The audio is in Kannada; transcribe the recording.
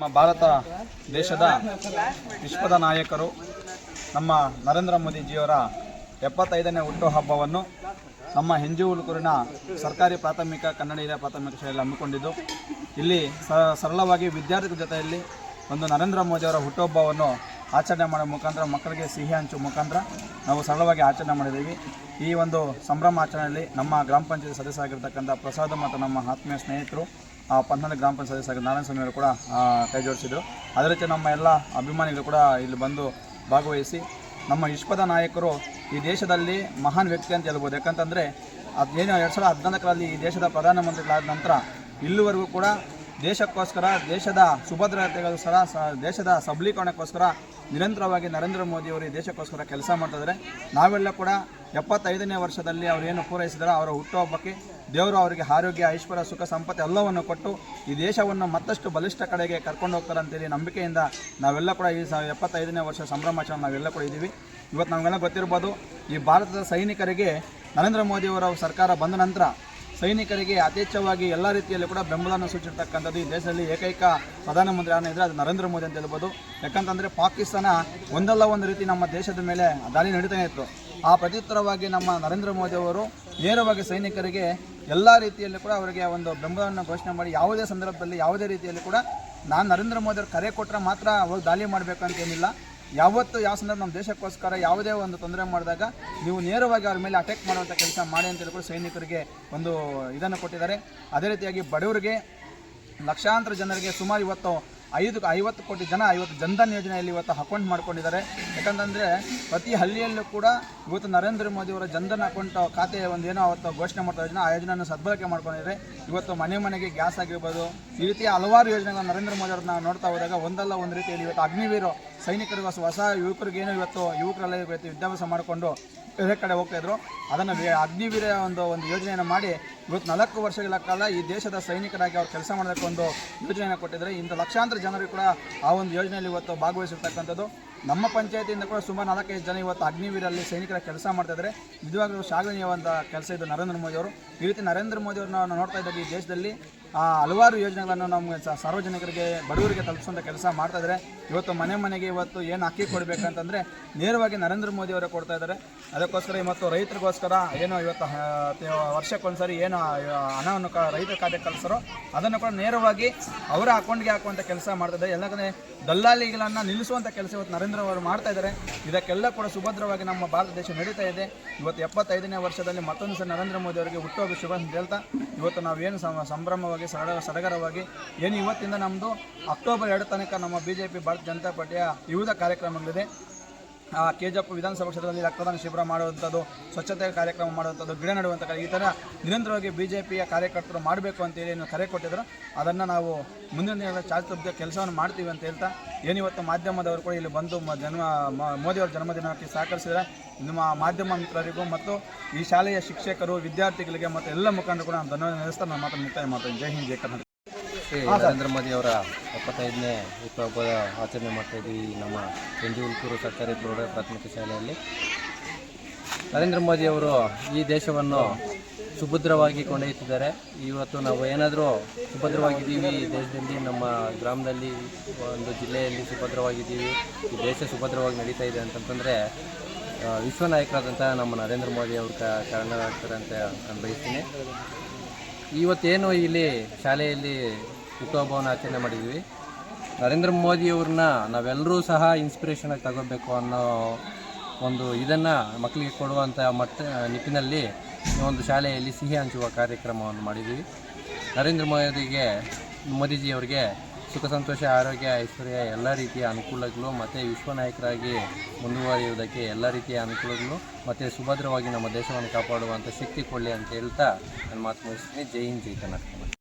ನಮ್ಮ ಭಾರತ ದೇಶದ ವಿಶ್ವದ ನಾಯಕರು, ನಮ್ಮ ನರೇಂದ್ರ ಮೋದಿಜಿಯವರ ಎಪ್ಪತ್ತೈದನೇ ಹುಟ್ಟುಹಬ್ಬವನ್ನು ನಮ್ಮ ಹೆಂಜುಹುಲ್ಕೂರಿನ ಸರ್ಕಾರಿ ಪ್ರಾಥಮಿಕ ಕನ್ನಡ ಹಿರಿಯ ಪ್ರಾಥಮಿಕ ಶಾಲೆಯಲ್ಲಿ ಹಮ್ಮಿಕೊಂಡಿದ್ದು. ಇಲ್ಲಿ ಸರಳವಾಗಿ ವಿದ್ಯಾರ್ಥಿಗಳ ಜೊತೆಯಲ್ಲಿ ಒಂದು ನರೇಂದ್ರ ಮೋದಿಯವರ ಹುಟ್ಟುಹಬ್ಬವನ್ನು ಆಚರಣೆ ಮಾಡೋ ಮುಖಾಂತರ, ಮಕ್ಕಳಿಗೆ ಸಿಹಿ ಹಂಚು ಮುಖಾಂತರ ನಾವು ಸರಳವಾಗಿ ಆಚರಣೆ ಮಾಡಿದ್ದೀವಿ. ಈ ಒಂದು ಸಂಭ್ರಮ ಆಚರಣೆಯಲ್ಲಿ ನಮ್ಮ ಗ್ರಾಮ ಪಂಚಾಯತ್ ಸದಸ್ಯರಾಗಿರ್ತಕ್ಕಂಥ ಪ್ರಸಾದ್ ಮತ್ತು ನಮ್ಮ ಆತ್ಮೀಯ ಸ್ನೇಹಿತರು ಪನ್ನೊಂದು ಗ್ರಾಮ ಪಂಚಾಯತ್ ಸದಸ್ಯ ನಾರಾಯಣ ಸ್ವಾಮಿಯವರು ಕೂಡ ಕೈ ಜೋಡಿಸಿದರು. ಅದೇ ರೀತಿ ನಮ್ಮ ಎಲ್ಲ ಅಭಿಮಾನಿಗಳು ಕೂಡ ಇಲ್ಲಿ ಬಂದು ಭಾಗವಹಿಸಿ, ನಮ್ಮ ವಿಶ್ವದ ನಾಯಕರು ಈ ದೇಶದಲ್ಲಿ ಮಹಾನ್ ವ್ಯಕ್ತಿ ಅಂತ ಹೇಳ್ಬೋದು. ಯಾಕಂತಂದರೆ ಅದೇನು ಎರಡು ಸಾವಿರದ ಹದಿನಾಲ್ಕರಲ್ಲಿ ಈ ದೇಶದ ಪ್ರಧಾನಮಂತ್ರಿಗಳಾದ ನಂತರ ಇಲ್ಲಿವರೆಗೂ ಕೂಡ ದೇಶಕ್ಕೋಸ್ಕರ, ದೇಶದ ಸುಭದ್ರತೆಗೋಸ್ಕರ ಸ, ದೇಶದ ಸಬಲೀಕರಣಕ್ಕೋಸ್ಕರ ನಿರಂತರವಾಗಿ ನರೇಂದ್ರ ಮೋದಿಯವರು ಈ ದೇಶಕ್ಕೋಸ್ಕರ ಕೆಲಸ ಮಾಡ್ತಿದ್ದಾರೆ ನಾವೆಲ್ಲ ಕೂಡ ಎಪ್ಪತ್ತೈದನೇ ವರ್ಷದಲ್ಲಿ ಅವರು ಏನು ಪೂರೈಸಿದಾರೋ ಅವರ ಹುಟ್ಟುಹಬ್ಬಕ್ಕೆ ದೇವರು ಅವರಿಗೆ ಆರೋಗ್ಯ, ಐಶ್ವರ್ಯ, ಸುಖ, ಸಂಪತ್ತು ಎಲ್ಲವನ್ನು ಕೊಟ್ಟು ಈ ದೇಶವನ್ನು ಮತ್ತಷ್ಟು ಬಲಿಷ್ಠ ಕಡೆಗೆ ಕರ್ಕೊಂಡು ಹೋಗ್ತಾರೆ ಅಂತೇಳಿ ನಂಬಿಕೆಯಿಂದ ನಾವೆಲ್ಲ ಕೂಡ ಈ ಸ ಎಪ್ಪತ್ತೈದನೇ ವರ್ಷ ಸಂಭ್ರಮಾಚರಣೆ ನಾವೆಲ್ಲ ಕೂಡ ಇದ್ದೀವಿ. ಇವತ್ತು ನಮಗೆಲ್ಲ ಗೊತ್ತಿರ್ಬೋದು, ಈ ಭಾರತದ ಸೈನಿಕರಿಗೆ ನರೇಂದ್ರ ಮೋದಿಯವರ ಸರ್ಕಾರ ಬಂದ ನಂತರ ಸೈನಿಕರಿಗೆ ಯಥೇಚ್ಛವಾಗಿ ಎಲ್ಲ ರೀತಿಯಲ್ಲೂ ಕೂಡ ಬೆಂಬಲವನ್ನು ಸೂಚಿರ್ತಕ್ಕಂಥದ್ದು ಈ ದೇಶದಲ್ಲಿ ಏಕೈಕ ಪ್ರಧಾನಮಂತ್ರಿ ಯಾರನ್ನ ಇದ್ದರೆ ಅದು ನರೇಂದ್ರ ಮೋದಿ ಅಂತ ಹೇಳ್ಬೋದು. ಯಾಕಂತಂದರೆ ಪಾಕಿಸ್ತಾನ ಒಂದಲ್ಲ ಒಂದು ರೀತಿ ನಮ್ಮ ದೇಶದ ಮೇಲೆ ದಾಳಿ ನಡೀತಾನೆ ಇತ್ತು. ಆ ಪ್ರತ್ಯುತ್ತರವಾಗಿ ನಮ್ಮ ನರೇಂದ್ರ ಮೋದಿ ಅವರು ನೇರವಾಗಿ ಸೈನಿಕರಿಗೆ ಎಲ್ಲ ರೀತಿಯಲ್ಲೂ ಕೂಡ ಅವರಿಗೆ ಒಂದು ಬೆಂಬಲವನ್ನು ಘೋಷಣೆ ಮಾಡಿ ಯಾವುದೇ ಸಂದರ್ಭದಲ್ಲಿ ಯಾವುದೇ ರೀತಿಯಲ್ಲಿ ಕೂಡ ನಾನು ನರೇಂದ್ರ ಮೋದಿ ಕರೆ ಕೊಟ್ಟರೆ ಮಾತ್ರ ಅವರು ದಾಳಿ ಮಾಡಬೇಕು ಅಂತ ಏನಿಲ್ಲ. ಯಾವತ್ತು ಯಾವ ಸಂದರ್ಭ ನಮ್ಮ ದೇಶಕ್ಕೋಸ್ಕರ ಯಾವುದೇ ಒಂದು ತೊಂದರೆ ಮಾಡಿದಾಗ ನೀವು ನೇರವಾಗಿ ಅವ್ರ ಮೇಲೆ ಅಟ್ಯಾಕ್ ಮಾಡುವಂಥ ಕೆಲಸ ಮಾಡಿ ಅಂತ ಹೇಳ್ಕೊಂಡು ಸೈನಿಕರಿಗೆ ಒಂದು ಇದನ್ನು ಕೊಟ್ಟಿದ್ದಾರೆ. ಅದೇ ರೀತಿಯಾಗಿ ಬಡವರಿಗೆ ಲಕ್ಷಾಂತರ ಜನರಿಗೆ ಸುಮಾರು ಇವತ್ತು ಐದು, ಐವತ್ತು ಕೋಟಿ ಜನ, ಐವತ್ತು ಜನ್ಧನ್ ಯೋಜನೆಯಲ್ಲಿ ಇವತ್ತು ಅಕೌಂಟ್ ಮಾಡ್ಕೊಂಡಿದ್ದಾರೆ. ಯಾಕಂತಂದರೆ ಪ್ರತಿ ಹಳ್ಳಿಯಲ್ಲೂ ಕೂಡ ಇವತ್ತು ನರೇಂದ್ರ ಮೋದಿಯವರ ಜನ್ಧನ್ ಅಕೌಂಟ್ ಖಾತೆ ಒಂದು ಏನೋ ಅವತ್ತು ಘೋಷಣೆ ಮಾಡ್ತಾ ಯೋಜನೆ ಆ ಯೋಜನೆಯನ್ನು ಸದ್ಬಳಕೆ ಮಾಡ್ಕೊಂಡಿದ್ದಾರೆ. ಇವತ್ತು ಮನೆ ಮನೆಗೆ ಗ್ಯಾಸ್ ಆಗಿರ್ಬೋದು, ಈ ರೀತಿಯ ಹಲವಾರು ಯೋಜನೆಗಳನ್ನು ನರೇಂದ್ರ ಮೋದಿ ಅವ್ರನ್ನ ನೋಡ್ತಾ ಹೋದಾಗ ಒಂದಲ್ಲ ಒಂದು ರೀತಿಯಲ್ಲಿ ಇವತ್ತು ಅಗ್ನಿವೀರು ಸೈನಿಕರಿಗೂ ಹೊಸ ಯುವಕರಿಗೇನು ಇವತ್ತು ಯುವಕರೆಲ್ಲ ಇವತ್ತು ವಿದ್ಯಾಭ್ಯಾಸ ಮಾಡಿಕೊಂಡು ಬೇರೆ ಕಡೆ ಹೋಗ್ತಾ ಇದ್ರು. ಅದನ್ನು ಅಗ್ನಿವೀರ ಒಂದು ಒಂದು ಯೋಜನೆಯನ್ನು ಮಾಡಿ ಇವತ್ತು ನಾಲ್ಕು ವರ್ಷಗಳ ಕಾಲ ಈ ದೇಶದ ಸೈನಿಕರಾಗಿ ಅವ್ರು ಕೆಲಸ ಮಾಡಬೇಕೊಂದು ಯೋಜನೆಯನ್ನು ಕೊಟ್ಟಿದ್ದಾರೆ. ಇಂಥ ಲಕ್ಷಾಂತರ ಜನರು ಕೂಡ ಆ ಒಂದು ಯೋಜನೆಯಲ್ಲಿ ಇವತ್ತು ಭಾಗವಹಿಸಿರ್ತಕ್ಕಂಥದ್ದು. ನಮ್ಮ ಪಂಚಾಯತಿಯಿಂದ ಕೂಡ ಸುಮಾರು ನಾಲ್ಕೈದು ಜನ ಇವತ್ತು ಅಗ್ನಿವೀರಲ್ಲಿ ಸೈನಿಕರ ಕೆಲಸ ಮಾಡ್ತಾ ಇದ್ದಾರೆ. ನಿಜವಾಗ್ಲೂ ಶ್ಲಾಘನೀಯವಾದ ಕೆಲಸ ಇದು ನರೇಂದ್ರ ಮೋದಿ ಅವರು. ಈ ರೀತಿ ನರೇಂದ್ರ ಮೋದಿ ಅವ್ರನ್ನ ನಾವು ನೋಡ್ತಾ ಇದ್ದಾಗ ಈ ದೇಶದಲ್ಲಿ ಹಲವಾರು ಯೋಜನೆಗಳನ್ನು ನಮಗೆ ಸಾರ್ವಜನಿಕರಿಗೆ, ಬಡವರಿಗೆ ತಲುಪಿಸುವಂಥ ಕೆಲಸ ಮಾಡ್ತಾ ಇದ್ದಾರೆ. ಇವತ್ತು ಮನೆ ಮನೆಗೆ ಇವತ್ತು ಏನು ಅಕ್ಕಿ ಕೊಡಬೇಕಂತಂದರೆ ನೇರವಾಗಿ ನರೇಂದ್ರ ಮೋದಿ ಅವರೇ ಕೊಡ್ತಾ ಇದ್ದಾರೆ. ಅದಕ್ಕೋಸ್ಕರ ಇವತ್ತು ರೈತರಿಗೋಸ್ಕರ ಏನು ಇವತ್ತು ವರ್ಷಕ್ಕೊಂದ್ಸರಿ ಏನು ಹಣವನ್ನು ಕ ರೈತರ ಖಾತೆ ಕಳಿಸ್ತಾರೋ ಅದನ್ನು ಕೂಡ ನೇರವಾಗಿ ಅವರ ಅಕೌಂಟ್ಗೆ ಹಾಕುವಂಥ ಕೆಲಸ ಮಾಡ್ತಾ ಇದ್ದಾರೆ. ದಲ್ಲಾಳಿಗಳನ್ನು ನಿಲ್ಲಿಸುವಂಥ ಕೆಲಸ ಇವತ್ತು ನರೇಂದ್ರ ಅವರು ಮಾಡ್ತಾ ಇದ್ದಾರೆ. ಇದಕ್ಕೆಲ್ಲ ಕೂಡ ಸುಭದ್ರವಾಗಿ ನಮ್ಮ ಭಾರತ ದೇಶ ನಡೀತಾ ಇದೆ. ಇವತ್ತು ಎಪ್ಪತ್ತೈದನೇ ವರ್ಷದಲ್ಲಿ ಮತ್ತೊಂದು ಸಹ ನರೇಂದ್ರ ಮೋದಿ ಅವರಿಗೆ ಹುಟ್ಟುಹಬ್ಬ ಶುಭ ಹೇಳ್ತಾ, ಇವತ್ತು ನಾವೇನು ಸಂಭ್ರಮವಾಗಿ, ಸಡ, ಸಡಗರವಾಗಿ, ಏನು ಇವತ್ತಿಂದ ನಮ್ಮದು ಅಕ್ಟೋಬರ್ ಎರಡು ತನಕ ನಮ್ಮ ಬಿ ಜೆ ಪಿ ಭಾರತೀಯ ಜನತಾ ಪಾರ್ಟಿಯ ವಿವಿಧ ಕಾರ್ಯಕ್ರಮಗಳಿದೆ. ಕೆ ಎಫ್ ವಿಧಾನಸಭಾ ಕ್ಷೇತ್ರದಲ್ಲಿ ರಕ್ತದಾನ ಶಿಬಿರ ಮಾಡುವಂಥದ್ದು ಸ್ವಚ್ಛತೆ ಕಾರ್ಯಕ್ರಮ ಮಾಡುವಂಥದ್ದು, ಗಿಡ ನೆಡುವಂಥ ಈ ಥರ ನಿರಂತರವಾಗಿ ಬಿ ಜೆ ಪಿಯ ಕಾರ್ಯಕರ್ತರು ಮಾಡಬೇಕು ಅಂತೇಳಿ ಏನು ಕರೆ ಕೊಟ್ಟಿದ್ರು. ಅದನ್ನು ನಾವು ಮುಂದಿನ ದಿನಗಳ ಚಾರಿತ್ರ್ಯ ಕೆಲಸವನ್ನು ಮಾಡ್ತೀವಿ ಅಂತ ಹೇಳ್ತಾ ಏನಿವತ್ತು ಮಾಧ್ಯಮದವರು ಕೂಡ ಇಲ್ಲಿ ಬಂದು ಜನ್ಮ ಮೋದಿಯವರ ಜನ್ಮದಿನಕ್ಕೆ ಸಹಕರಿಸಿದರೆ ನಿಮ್ಮ ಮಾಧ್ಯಮ ಮಿತ್ರರಿಗೂ ಮತ್ತು ಈ ಶಾಲೆಯ ಶಿಕ್ಷಕರು, ವಿದ್ಯಾರ್ಥಿಗಳಿಗೆ ಮತ್ತು ಎಲ್ಲ ಮುಖಂಡರು ಕೂಡ ನಾನು ಧನ್ಯವಾದ ನಡೆಸ್ತಾ ನಾನು ಮಾತನ್ನು ಮುಕ್ತಾಯ ಮಾಡ್ತೇನೆ. ಜೈ ಹಿಂದ್, ಜೈ ಕರ್ನಾಟಕ. ಶ್ರೀ ನರೇಂದ್ರ ಮೋದಿ ಅವರ ಎಪ್ಪತ್ತೈದನೇ ಹುಟ್ಟುಹಬ್ಬದ ಆಚರಣೆ ಮಾಡ್ತಾ ಇದ್ದೀವಿ ನಮ್ಮ ಹುಲ್ಕೂರು ಸರ್ಕಾರಿ ಪ್ರೌಢ ಪ್ರಾಥಮಿಕ ಶಾಲೆಯಲ್ಲಿ. ನರೇಂದ್ರ ಮೋದಿ ಅವರು ಈ ದೇಶವನ್ನು ಸುಭದ್ರವಾಗಿ ಕೊಂಡೊಯ್ಯುತ್ತಿದ್ದಾರೆ. ಇವತ್ತು ನಾವು ಏನಾದರೂ ಸುಭದ್ರವಾಗಿದ್ದೀವಿ, ಈ ದೇಶದಲ್ಲಿ, ನಮ್ಮ ಗ್ರಾಮದಲ್ಲಿ, ಒಂದು ಜಿಲ್ಲೆಯಲ್ಲಿ ಸುಭದ್ರವಾಗಿದ್ದೀವಿ, ಈ ದೇಶ ಸುಭದ್ರವಾಗಿ ನಡೀತಾ ಇದೆ ಅಂತಂತಂದರೆ ವಿಶ್ವ ನಾಯಕರಾದಂಥ ನಮ್ಮ ನರೇಂದ್ರ ಮೋದಿ ಅವ್ರ ಕಾರಣರಾಗ್ತಾರೆ ಅಂತ ನಾನು ಬಯಸ್ತೀನಿ ಇವತ್ತೇನು ಇಲ್ಲಿ ಶಾಲೆಯಲ್ಲಿ ಹುಟ್ಟುಹಬ್ಬವನ್ನು ಆಚರಣೆ ಮಾಡಿದ್ವಿ. ನರೇಂದ್ರ ಮೋದಿಯವ್ರನ್ನ ನಾವೆಲ್ಲರೂ ಸಹ ಇನ್ಸ್ಪಿರೇಷನಾಗಿ ತಗೋಬೇಕು ಅನ್ನೋ ಒಂದು ಇದನ್ನು ಮಕ್ಕಳಿಗೆ ಕೊಡುವಂಥ ಮಟ್ಟ, ನಿಟ್ಟಿನಲ್ಲಿ ಒಂದು ಶಾಲೆಯಲ್ಲಿ ಸಿಹಿ ಹಂಚುವ ಕಾರ್ಯಕ್ರಮವನ್ನು ಮಾಡಿದ್ವಿ. ನರೇಂದ್ರ ಮೋದಿಗೆ ಮೋದಿಜಿಯವರಿಗೆ ಸುಖ, ಸಂತೋಷ, ಆರೋಗ್ಯ, ಐಶ್ವರ್ಯ ಎಲ್ಲ ರೀತಿಯ ಅನುಕೂಲಗಳು ಮತ್ತು ವಿಶ್ವನಾಯಕರಾಗಿ ಮುಂದುವರಿಯುವುದಕ್ಕೆ ಎಲ್ಲ ರೀತಿಯ ಅನುಕೂಲಗಳು ಮತ್ತು ಸುಭದ್ರವಾಗಿ ನಮ್ಮ ದೇಶವನ್ನು ಕಾಪಾಡುವಂಥ ಶಕ್ತಿ ಕೊಡಲಿ ಅಂತ ಹೇಳ್ತಾ ನನ್ನ ಮಾತು ಮುಗಿಸ್ತೀನಿ. ಜೈ ಹಿಂದ್, ಜೈ ಕರ್ನಾಟಕ.